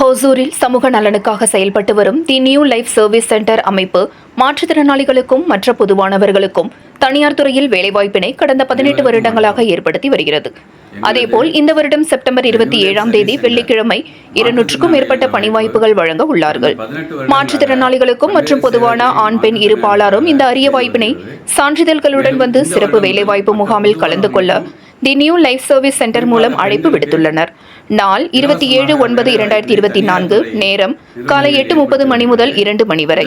ஹோசூரில் சமூக நலனுக்காக செயல்பட்டு வரும் the new life service centre அமைப்பு மாற்றுத்திறனாளிகளுக்கும் மற்ற பொதுவானவர்களுக்கும் தனியார் துறையில் வேலைவாய்ப்பினை கடந்த பதினெட்டு வருடங்களாக ஏற்படுத்தி வருகிறது. அதேபோல் இந்த வருடம் செப்டம்பர் இருபத்தி ஏழாம் தேதி வெள்ளிக்கிழமை இருநூற்றுக்கும் மேற்பட்ட பணி வாய்ப்புகள் வழங்க உள்ளார்கள். மாற்றுத்திறனாளிகளுக்கும் மற்றும் பொதுவான ஆண் பெண் இரு பாலாரும் இந்த அரிய வாய்ப்பினை சான்றிதழ்களுடன் வந்து சிறப்பு வேலைவாய்ப்பு முகாமில் கலந்து கொள்ள the new life service centre மூலம் அழைப்பு விடுத்துள்ளனர். நாள் இருபத்தி ஏழு ஒன்பது இரண்டாயிரத்தி இருபத்தி நான்கு நேரம் காலை எட்டு முப்பது மணி முதல் இரண்டு மணி வரை.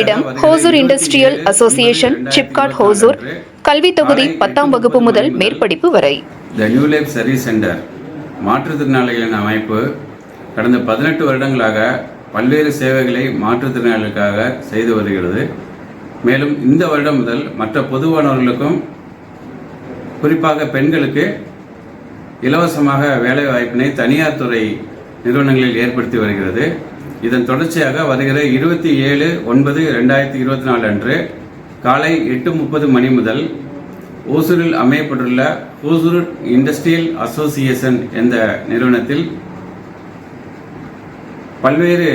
இடம் ஹோசூர் இண்டஸ்ட்ரியல் அசோசியேஷன் சிப்காட் ஹோசூர் கல்வி தொகுதி பத்தாம் வகுப்பு முதல் மேற்படிப்பு வரை. The new life service centre மாற்றுத்திறனாளிகளின் அமைப்பு கடந்த பதினெட்டு வருடங்களாக பல்வேறு சேவைகளை மாற்றுத்திறனாளிகளுக்காக செய்து வருகிறது. மேலும் இந்த வருடம் முதல் மற்ற பொதுவானவர்களுக்கும் குறிப்பாக பெண்களுக்கு இலவசமாக வேலை வாய்ப்பினை தனியார் துறை நிறுவனங்களில் ஏற்படுத்தி வருகிறது. இதன் தொடர்ச்சியாக வருகிற இருபத்தி ஏழு ஒன்பது ரெண்டாயிரத்தி இருபத்தி நாலு அன்று காலை எட்டு முப்பது மணி முதல் ஓசூரில் அமையப்பட்டுள்ள ஓசூர் இண்டஸ்ட்ரியல் அசோசியேஷன் என்ற நிறுவனத்தில் பல்வேறு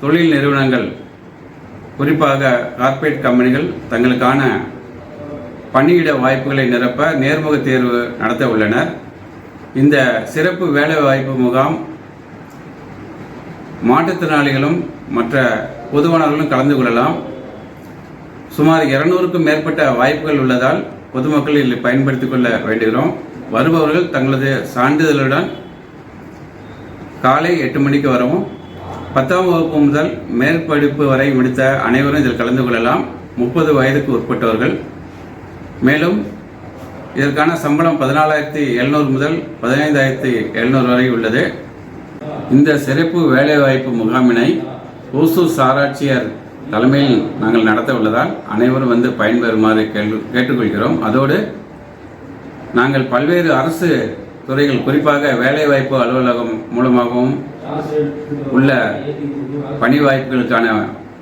தொழில் நிறுவனங்கள் குறிப்பாக கார்ப்பரேட் கம்பெனிகள் தங்களுக்கான பணியிட வாய்ப்புகளை நிரப்ப நேர்முக தேர்வு நடத்த உள்ளனர். இந்த சிறப்பு வேலைவாய்ப்பு முகாம் மாற்றுத்திறனாளிகளும் மற்ற பொதுவானவர்களும் கலந்து கொள்ளலாம். சுமார் இருநூறுக்கும் மேற்பட்ட வாய்ப்புகள் உள்ளதால் பொதுமக்கள் இதில் பயன்படுத்திக் கொள்ள வேண்டுகிறோம். வருபவர்கள் தங்களது சான்றிதழுடன் காலை எட்டு மணிக்கு வரவும் பத்தாம் வகுப்பு முதல் மேற்படிப்பு வரை முடித்த அனைவரும் இதில் கலந்து கொள்ளலாம். முப்பது வயதுக்கு உட்பட்டவர்கள். மேலும் இதற்கான சம்பளம் பதினாலாயிரத்தி எழுநூறு முதல் பதினைந்தாயிரத்தி எழுநூறு வரை உள்ளது. இந்த சிறப்பு வேலைவாய்ப்பு முகாமினை ஓசூர் சாராட்சியர் தலைமையில் நாங்கள் நடத்த உள்ளதால் அனைவரும் வந்து பயன்பெறுமாறு கேள்வி கேட்டுக்கொள்கிறோம். அதோடு நாங்கள் பல்வேறு அரசு துறைகள் குறிப்பாக வேலைவாய்ப்பு அலுவலகம் மூலமாகவும் உள்ள பணி வாய்ப்புகளுக்கான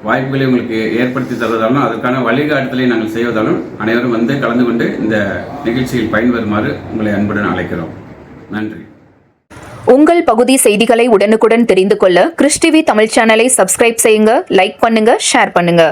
வாய்ப்புகளை உங்களுக்கு ஏற்படுத்தி தருவதாலும் அதற்கான வழிகாட்டுதலை நாங்கள் செய்வதாலும் அனைவரும் வந்து கலந்து கொண்டு இந்த நிகழ்ச்சியில் பயன்பெறுமாறு உங்களை அன்புடன் அழைக்கிறோம். நன்றி. உங்கள் பகுதி செய்திகளை உடனுக்குடன் தெரிந்து கொள்ள கிறிஸ்டிவி தமிழ் சேனலை சப்ஸ்கிரைப் செய்யுங்க லைக் பண்ணுங்க ஷேர் பண்ணுங்க.